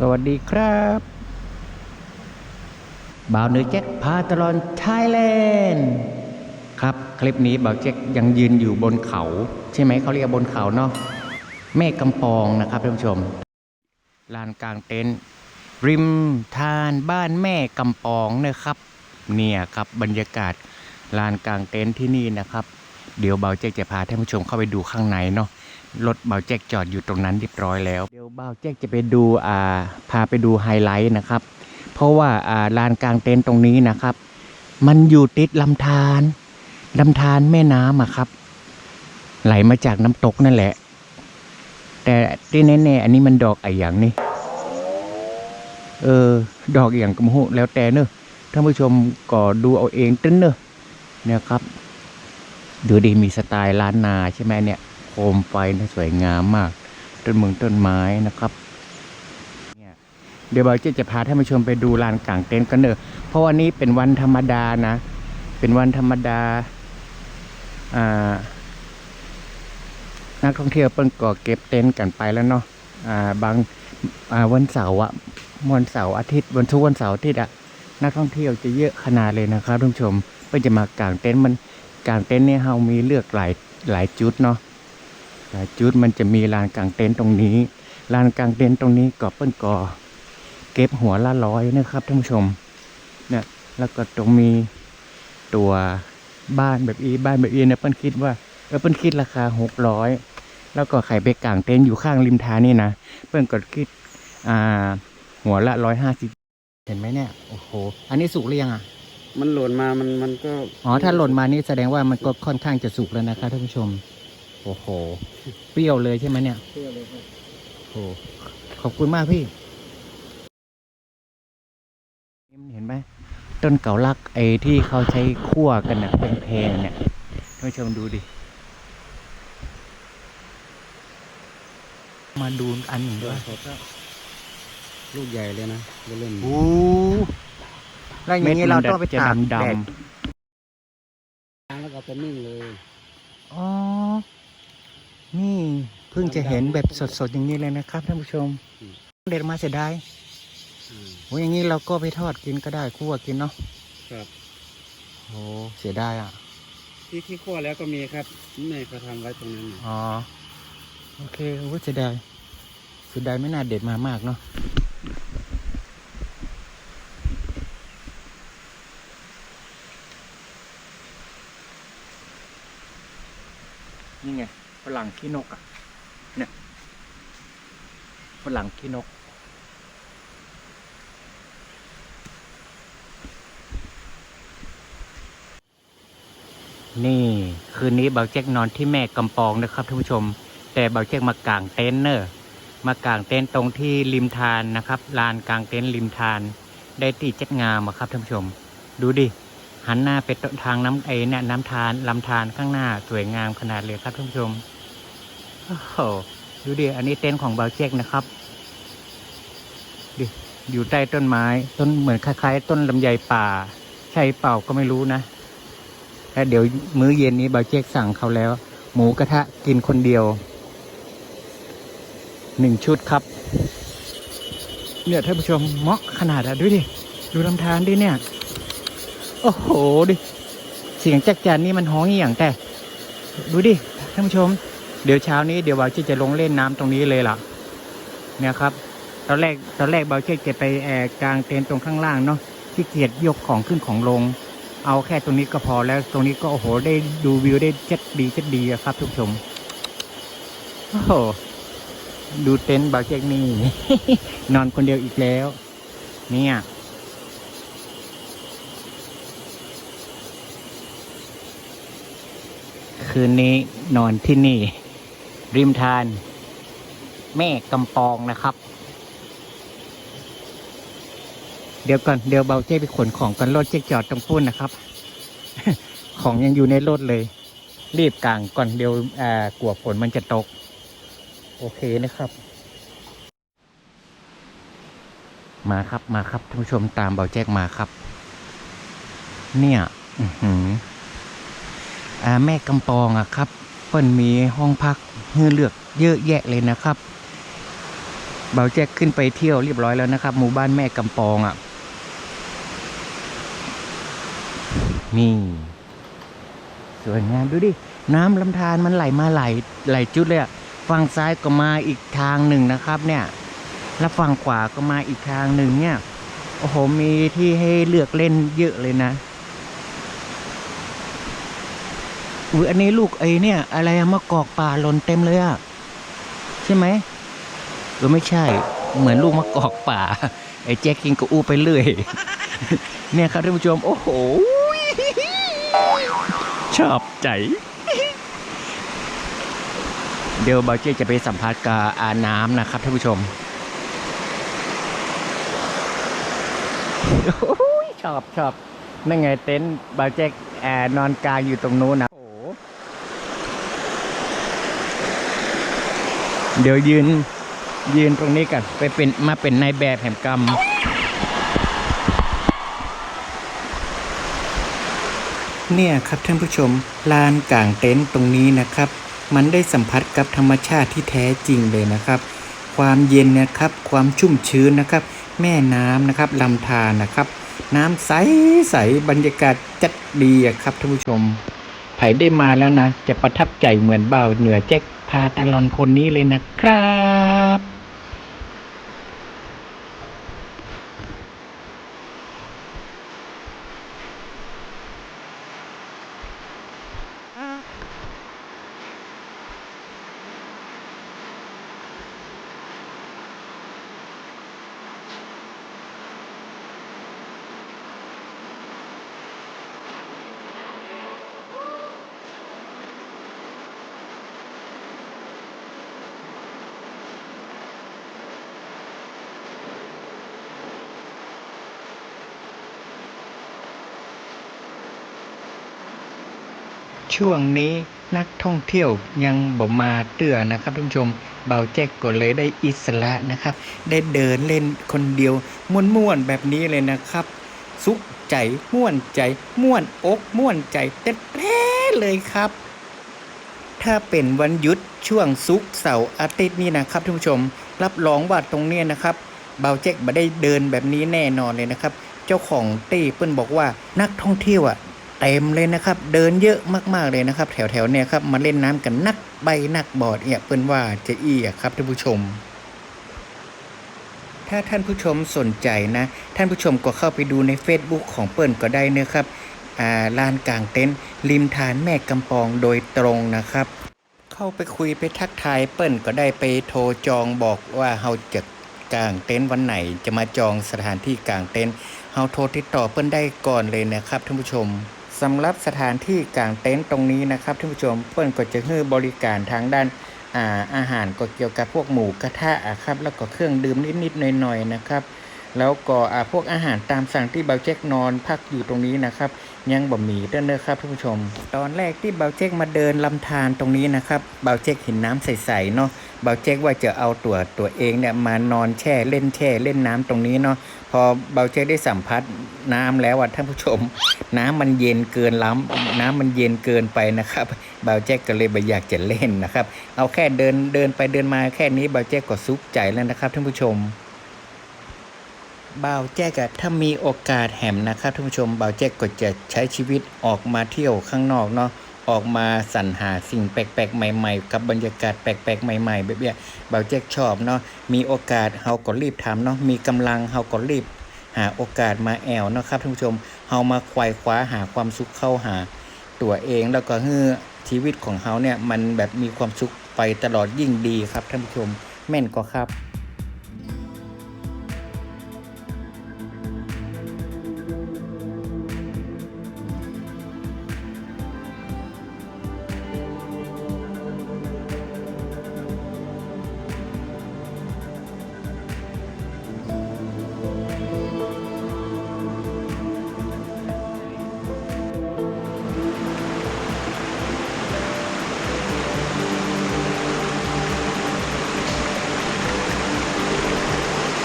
สวัสดีครับบ่าวเนื้อแจ็คพาตลอนไทยแลนด์ครับคลิปนี้บ่าวแจ็คยังยืนอยู่บนเขา ใช่ไหมเขาเรียกบนเขาเนาะแม่กำปองนะครับท่านผู้ชมลานกลางเต็นท์ริมทานบ้านแม่กำปองนะครับ เนี่ยครับบรรยากาศลานกลางเต็นท์ที่นี่นะครับ เดี๋ยวเบาแจ็คจะพาท่านผู้ชมเข้าไปดูข้างในเนาะรถเบาแจ็คจอดอยู่ตรงนั้นเรียบร้อยแล้ว เดี๋ยวเบาแจ็คจะไปดูอ่าพาไปดูไฮไลท์นะครับ เพราะว่าอ่าลานกลางเต็นท์ตรงนี้นะครับ มันอยู่ติดลำธารลำธารแม่น้ำอะครับ ไหลมาจากน้ำตกนั่นแหละ แต่ที่แน่ๆอันนี้มันดอกไอะอย่างนี่เออ ดอกอย่างกระหูแล้วแต่เนอะท่านผู้ชมก็ดูเอาเองตึ้นเนอะเนี่ยครับ ดูดีมีสไตล์ล้านนาใช่ไหมเนี่ยโคมไฟนะสวยงามมาก ต้นเมืองต้นไม้นะครับเนี่ยเดี๋ยวเราจะจะพาท่านผู้ชมไปดูลานกลางเต็นท์กันเนอะเพราะวันนี้เป็นวันธรรมดานะ เป็นวันธรรมดาอ่านักท่องเที่ยวเพิ่งก่อเก็บเต็นท์กันไปแล้วเนาะอ่าบางอ่าวันเสาร์อะวันเสาร์อาทิตย์วันทุกวันเสาร์อาทิตย์อะนักท่องเที่ยวจะเยอะขนาดเลยนะครับท่านผู้ชมเพื่อจะมากางเต็นท์มันกางเต็นท์เนี่ยเรามีเลือกหลายหลายจุดเนาะ หลายจุดมันจะมีลานกางเต็นท์ตรงนี้ ลานกางเต็นท์ตรงนี้ก็เปิ้นก่อ เก็บหัวละร้อยนะครับท่านผู้ชมเนี่ยแล้วก็ตรงมีตัวบ้านแบบอีบ้านแบบอีเนี่ยเปิ้นคิดว่าเออเปิ้นคิดราคาหกร้อยแล้วก็ไข่ไปกางเต็นท์อยู่ข้างริมทางนี่นะเปิ้นก็คิดอ่าหัวละร้อยห้าสิบเห็นไหมเนี่ยโอ้โหอันนี้สุกหรือยังอะมันหล่นมามันมันก็ อ๋อ ถ้าหล่นมานี่แสดงว่ามันก็ค่อนข้างจะสุกแล้วนะครับท่านผู้ชม โอ้โห เปรี้ยวเลยใช่ไหมเนี่ยเชื่อเลยครับโอ้ขอบคุณมากพี่ เห็นไหมต้นเก่าลักไอ้ที่เขาใช้คั่วกันน่ะเป็นเพลงเนี่ยท่านผู้ชมดูดิ มาดูอันหนึ่งด้วยลูกใหญ่เลยนะเล่นโอ้แล้วอย่างนี้เราต้องไปตากแดดแล้วก็จะนิ่งเลย อ๋อ นี่เพิ่งจะเห็นแบบสดๆอย่างนี้เลยนะครับท่านผู้ชมเด็ดมาเสียดายโอ้ยอย่างนี้เราก็ไปทอดกินก็ได้คั่วกินเนาะครับโอ้เสียดายอะ ที่ที่คั่วแล้วก็มีครับนี่เขาทำไว้ตรงนั้นน่ะอ๋อโอเคโอ้เสียดายเสียดายไม่น่าเด็ดมามากเนาะ นี่ไง ฝรั่งขี้นกอะ เนี่ยฝรั่งขี้นก นี่ คืนนี้เบาแจ็คนอนที่แม่กำปองนะครับท่านผู้ชม แต่เบาแจ็คมากางเต็นท์เนอะมากางเต็นท์ตรงที่ริมทานนะครับลานกางเต็นท์ริมทาน ได้ตีแจ็คงามอะครับท่านผู้ชม ดูดิหันหน้าไปทางน้ำไอเนี่ยน้ำทานลำธารข้างหน้าสวยงามขนาดเลยครับท่านผู้ชม โอ้ดูดิ อันนี้เต็นท์ของเบาแจ็คนะครับดิอยู่ใต้ต้นไม้ ต้นเหมือนคล้ายๆ ต้นลำไยป่า ใช่เปล่าก็ไม่รู้นะแล้วเดี๋ยวมื้อเย็นนี้เบาเจกสั่งเขาแล้ว หมูกระทะกินคนเดียว หนึ่งชุดครับ เนี่ยท่านผู้ชมเหมาะขนาดอะดูดิ ดูลำธารดิเนี่ย โอ้โหดิ เสียงจักจันนี่มันฮ้องอหย่างแต่ ดูดิท่านผู้ชม เดี๋ยวเช้านี้เดี๋ยวบาเจ๊กจะลงเล่นน้ำตรงนี้เลยล่ะ เนี่ยครับ ตอนแรกตอนแรกบาเจ๊กจะไปแอร์กลางเต็นท์ตรงข้างล่างเนาะที่เกียจยกของขึ้นของลง เอาแค่ตรงนี้ก็พอแล้ว ตรงนี้ก็โอ้โหได้ดูวิวได้เจ็ดดีเจ็ดดีครับทุกผู้ชมโอ้โหดูเต็นท์บาร์เจกนี่นอนคนเดียวอีกแล้ว เนี่ยคืนนี้นอนที่นี่ ริมทาน แม่กำปองนะครับ เดี๋ยวก่อนเดี๋ยวเบาเจ๊ไปขนของกันรถเจ๊จอดตรงปุ้นนะครับ ของยังอยู่ในรถเลย รีบกางก่อนเดี๋ยวอ่ากลัวฝนมันจะตก โอเคนะครับ มาครับมาครับท่านผู้ชมตามเบาแจ๊กมาครับ เนี่ยอือหือแม่กำปองอะครับ เปิ้นมีห้องพัก ให้เลือกเยอะแยะเลยนะครับเบาแจ็คขึ้นไปเที่ยวเรียบร้อยแล้วนะครับ หมู่บ้านแม่กำปองอะ่ะ นี่ สวยงามดูดิ น้ำลำธารมันไหลมาไหลไหลจุดเลยอะฝั่งซ้ายก็มาอีกทางหนึ่งนะครับ เนี่ย แล้วฝั่งขวาก็มาอีกทางหนึ่งเนี่ย โอ้โห มีที่ให้เลือกเล่นเยอะเลยนะ อุ้ยอันนี้ลูกไอ้เนี่ย อะไรอะมะกอกป่าหล่นเต็มเลยอะใช่ไหมเออไม่ใช่ เหมือนลูกมะกอกป่า ไอ้แจ็คกินก็อู้ไปเรื่อย เนี่ยครับท่านผู้ชม โอ้โห ชอบใจ เดี๋ยวบาเจจะไปสัมภาษณ์กับอาน้ำนะครับท่านผู้ชมโอ้ยชอบชอบนั่นไงเต็นท์บาเจ็กแอนอนกลางอยู่ตรงนู้นนะโอ้โห เดี๋ยวยืนยืนตรงนี้กันไปเป็นมาเป็นนายแบบแห่งกรรม เนี่ยครับท่านผู้ชมลานกลางเต็นท์ตรงนี้นะครับ มันได้สัมผัสกับธรรมชาติที่แท้จริงเลยนะครับ ความเย็นนะครับความชุ่มชื้นนะครับ แม่น้ำนะครับลำธารนะครับ น้ำใสใสบรรยากาศจัดดีครับท่านผู้ชมไผ่ได้มาแล้วนะ จะประทับใจเหมือนเบาเหนือแจ็ค พาตลอนคนนี้เลยนะครับ ช่วงนี้นักท่องเที่ยวยังบ่มาเตื้อนะครับท่านผู้ชมเบาแจ็คก็เลยได้อิสระนะครับ ได้เดินเล่นคนเดียวม่วนๆแบบนี้เลยนะครับ สุขใจม่วนใจม่วนอกม่วนใจเต้ๆเลยครับ ถ้าเป็นวันหยุดช่วงศุกเสาร์อาทิตย์นี้นะครับท่านผู้ชม รับรองว่าตรงเนี้ยนะครับเบาแจ็คบ่ได้เดินแบบนี้แน่นอนเลยนะครับ เจ้าของตี้เปิ้นบอกว่านักท่องเที่ยวอะ เต็มเลยนะครับ เดินเยอะมากๆเลยนะครับ แถวๆเนี่ยครับมาเล่นน้ำกันนักใบนักบอดเอียเปิ้นว่าจะอี้อะครับท่านผู้ชม ถ้าท่านผู้ชมสนใจนะ ท่านผู้ชมก็เข้าไปดูใน Facebook ของเปิ้นก็ได้นะครับลานกลางเต็นท์ริมทานแม่กำปองโดยตรงนะครับ เข้าไปคุยไปทักทายเปิ้นก็ได้ไปโทรจองบอกว่าเฮาจะกางเต็นท์วันไหนจะมาจองสถานที่กางเต็นท์เฮาโทรติดต่อเปิ้นได้ก่อนเลยนะครับท่านผู้ชม สำหรับสถานที่กางเต็นท์ตรงนี้นะครับท่านผู้ชมเพื่อนก็จะให้บริการทางด้านอาอาหารก็เกี่ยวกับพวกหมูกระทะครับแล้วก็เครื่องดื่มนิดๆหน่อยๆนะครับ แล้วก็พวกอาหารตามสั่งที่เบาเจ็กนอนพักอยู่ตรงนี้นะครับ ยังบ่มีเด้อเด้อครับท่านผู้ชม ตอนแรกที่เบาเจ๊กมาเดินลำธารตรงนี้นะครับเบาเจ๊กเห็นน้ำใสๆเนาะเบาเจ๊กว่าจะเอาตัวตัวเองเนี่ยมานอนแช่เล่นแช่เล่นน้ำตรงนี้เนาะพอเบาเจ๊กได้สัมผัสน้ำแล้วอะท่านผู้ชม น้ำมันเย็นเกินล้ำน้ำมันเย็นเกินไปนะครับเบาแจ็คก็เลยบ่อยากจะเล่นนะครับ เอาแค่เดินเดินไปเดินมาแค่นี้เบาแจ็คก็สุขใจแล้วนะครับท่านผู้ชม บ่าวแจ๊กอะถ้ามีโอกาสแหมนะครับท่านผู้ชมบ่าวแจ๊กก็จะใช้ชีวิตออกมาเที่ยวข้างนอกเนาะออกมาสรรหาสิ่งแปลกๆ ใหม่ ๆ กับบรรยากาศแปลกๆ ใหม่ๆแบบเนี้ยบ่าวแจ๊กชอบเนาะมีโอกาสเฮาก็รีบทำเนาะมีกำลังเฮาก็รีบ หาโอกาสมาแอวเนาะครับท่านผู้ชมเฮามาควายคว้าหาความสุขเข้าหา ตัวเองแล้วก็ให้ชีวิตของเฮาเนี่ยมันแบบมีความสุขไปตลอดยิ่งดีครับท่านผู้ชมแม่นก็ครับ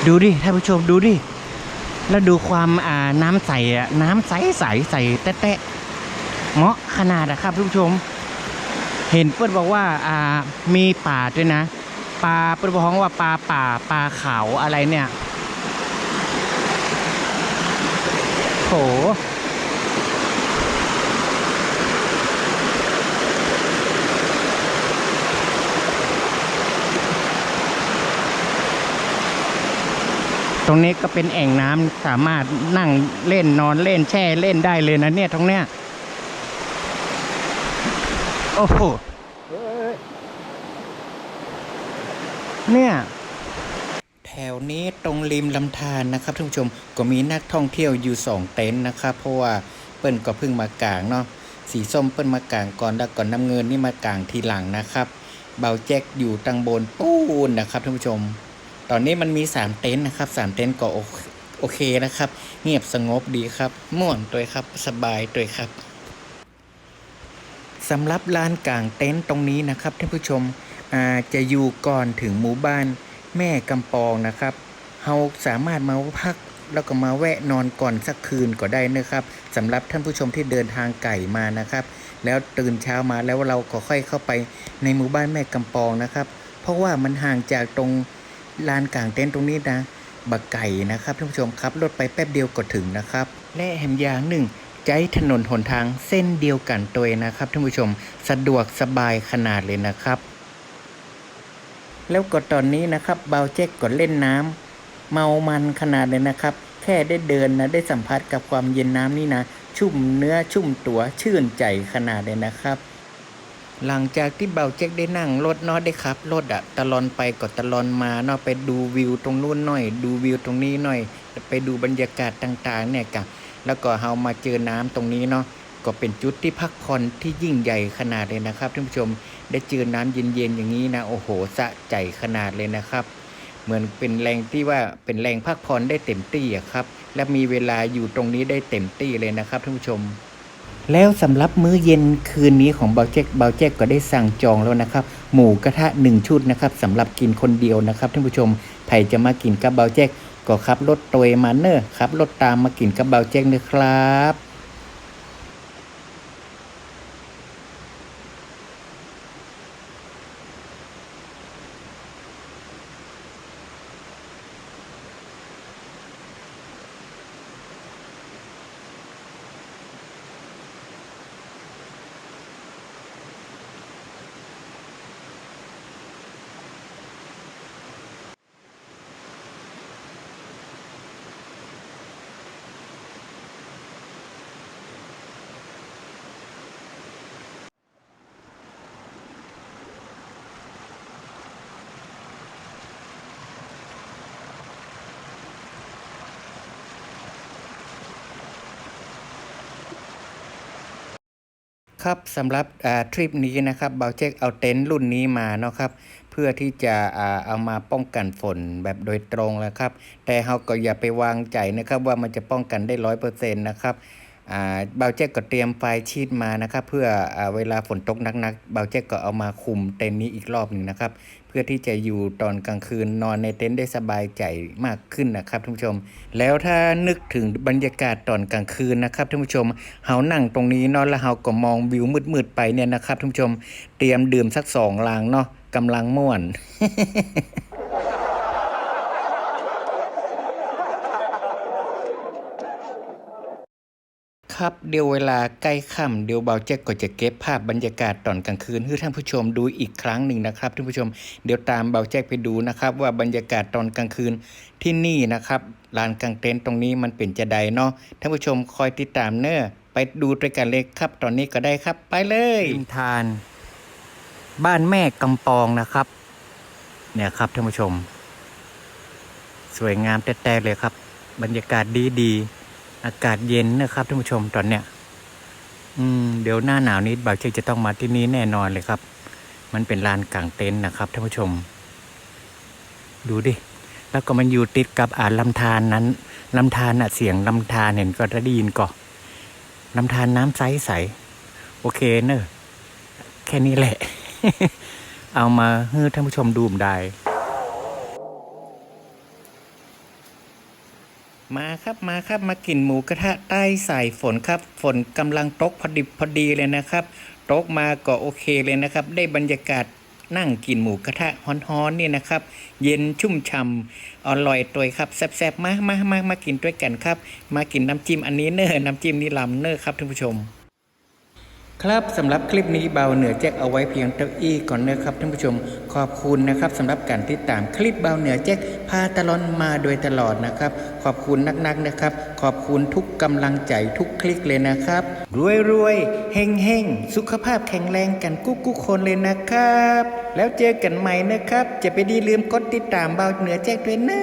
ดูดิท่านผู้ชมดูดิ แล้วดูความอ่าน้ำใสอะน้ำใสใสใสแตะๆเหมาะขนาดอะครับท่านผู้ชม เห็นเพื่อนบอกว่าอ่ามีป่าด้วยนะปลาเปิ้นบอกว่าปลาป่าปลาขาวอะไรเนี่ยโห ตรงนี้ก็เป็นแอ่งน้ำสามารถนั่งเล่นนอนเล่นแช่เล่นได้เลยนะเนี่ยตรงเนี้ยโอ้โหเนี่ยแถวนี้ตรงริมลำธารนะครับท่านผู้ชมก็มีนักท่องเที่ยวอยู่สองเต็นท์นะครับเพราะว่าเปิ้นก็เพิ่งมากางเนาะสีส้มเปิ้นมากางก่อนแล้วก่อนน้ำเงินนี่มากางทีหลังนะครับ เบาแจ็คอยู่ตังบนปูนนะครับท่านผู้ชม ตอนนี้มันมีสามเต็นท์นะครับสามเต็นท์ก็โอโอเคนะครับ เงียบสงบดีครับม่วนตัวครับสบายตัวครับสำหรับลานกลางเต็นท์ตรงนี้นะครับท่านผู้ชมจะอยู่ก่อนถึงหมู่บ้านแม่กำปองนะครับเราสามารถมาพักแล้วก็มาแวะนอนก่อนสักคืนก็ได้นะครับสำหรับท่านผู้ชมที่เดินทางไก่มานะครับ แล้วตื่นเช้ามาแล้วเราก็ค่อยเข้าไปในหมู่บ้านแม่กำปองนะครับ เพราะว่ามันห่างจากตรง ลานกลางเต็นท์ตรงนี้นะบักไก่นะครับท่านผู้ชมครับรถไปแป๊บเดียวก็ถึงนะครับ และแหมอย่างหนึ่งใจถนนหนทางเส้นเดียวกันตัวนะครับท่านผู้ชมสะดวกสบายขนาดเลยนะครับ แล้วก็ตอนนี้นะครับเบาเจ๊กก็เล่นน้ำเมามันขนาดเลยนะครับ แค่ได้เดินนะได้สัมผัสกับความเย็นน้ำนี่นะ ชุ่มเนื้อชุ่มตัวชื่นใจขนาดเลยนะครับ หลังจากที่เบาเจ๊กได้นั่งรถเนาะได้ขับรถอะตะลอนไปก็ตะลอนมาเนาะไปดูวิวตรงนู้นหน่อย ดูวิวตรงนี้หน่อย ไปดูบรรยากาศต่างๆเนี่ยกันแล้วก็เฮามาเจอน้ำตรงนี้เนาะก็เป็นจุดที่พักผ่อนที่ยิ่งใหญ่ขนาดเลยนะครับท่านผู้ชมได้เจอน้ำเย็นๆอย่างนี้นะโอ้โหสะใจขนาดเลยนะครับ เหมือนเป็นแรงที่ว่าเป็นแรงพักผ่อนได้เต็มที่อะครับ และมีเวลาอยู่ตรงนี้ได้เต็มที่เลยนะครับท่านผู้ชม แล้วสำหรับมื้อเย็นคืนนี้ของเบาเจ็กเบาเจ็กก็ได้สั่งจองแล้วนะครับ หมูกระทะหนึ่งชุดนะครับสำหรับกินคนเดียวนะครับท่านผู้ชมใครจะมากินกับเบาเจ็กก็ขับรถตัวมาเนอร์ขับรถตามมากินกับเบาเจ็กเนะครับ ครับสำหรับทริปนี้นะครับเบาเช็คเอาเต็นท์รุ่นนี้มาเนาะครับเพื่อที่จะเอามาป้องกันฝนแบบโดยตรงแล้วครับ แต่เราก็อย่าไปวางใจนะครับว่ามันจะป้องกันได้ร้อยเปอร์เซ็นต์นะครับ เบาเจ๊กก็เตรียมไฟชีตมานะครับ เพื่ออเวลาฝนตกหนักๆเบาเจ๊กก็เอามาคุมเต็นท์นี้อีกรอบหนึ่งนะครับ เพื่อที่จะอยู่ตอนกลางคืนนอนในเต็นท์ได้สบายใจมากขึ้นนะครับท่านผู้ชม แล้วถ้านึกถึงบรรยากาศตอนกลางคืนนะครับท่านผู้ชมเฮานั่งตรงนี้นาะแล้วเฮาก็มองวิวมืดๆไปเนี่ยนะครับท่านผู้ชมเตรียมดื่มสักสองลางเนาะกำลังม่วน ครับเดี๋ยวเวลาใกล้ค่ำเดี๋ยวเบาแจ็คก็จะเก็บภาพบรรยากาศตอนกลางคืนให้ท่านผู้ชมดูอีกครั้งหนึ่งนะครับท่านผู้ชมเดี๋ยวตามเบาแจ็คไปดูนะครับ ว่าบรรยากาศตอนกลางคืนที่นี่นะครับลานกลางเต็นท์ตรงนี้มันเป็นจะใดเนาะท่านผู้ชมคอยติดตามเนอไปดูด้วยกันเลยครับ ตอนนี้ก็ได้ครับ ไปเลยริมทาน บ้านแม่กำปองนะครับ เนี่ยครับท่านผู้ชม สวยงามแต่ๆเลยครับ บรรยากาศดีๆ อากาศเย็นนะครับท่านผู้ชมตอนเนี้ยอืมเดี๋ยวหน้าหนาวนี้บ่าวเชคจะต้องมาที่นี้แน่นอนเลยครับ มันเป็นลานกลางเต็นท์นะครับท่านผู้ชม ดูดิ แล้วก็มันอยู่ติดกับอ่านลำธารนั้นลำธารน่ะเสียงลำธารเห็นก็ได้ยินก่อลำธารน้ำใสใสโอเคเนอะแค่นี้แหละ เอามาให้ท่านผู้ชมดูมได้ มาครับมาครับมากินหมูกระทะใต้สายฝนครับ ฝนกำลังตกพอดิบพอดีเลยนะครับตกมาก็โอเคเลยนะครับ ได้บรรยากาศนั่งกินหมูกระทะฮ้อนๆนี่นะครับ เย็นชุ่มฉ่ำอร่อยตัวครับแซ่บๆมามามามากินด้วยกันครับ มากินน้ำจิ้มอันนี้เนอะน้ำจิ้มนี่ลำเนอะครับท่านผู้ชม ครับสำหรับคลิปนี้เบาเหนือแจ็คเอาไว้เพียงเท่าอี้ก่อนนะครับท่านผู้ชมขอบคุณนะครับสำหรับการติดตามคลิปเบาเหนือแจ็คพาตลอนมาโดยตลอดนะครับ ขอบคุณนักๆนะครับ ขอบคุณทุกกำลังใจทุกคลิกเลยนะครับ รวยรวยเฮงเฮงสุขภาพแข็งแรงกันกุ๊กกุ๊กคนเลยนะครับ แล้วเจอกันใหม่นะครับ จะไปดีลืมกดติดตามเบาเหนือแจ็คด้วยนะ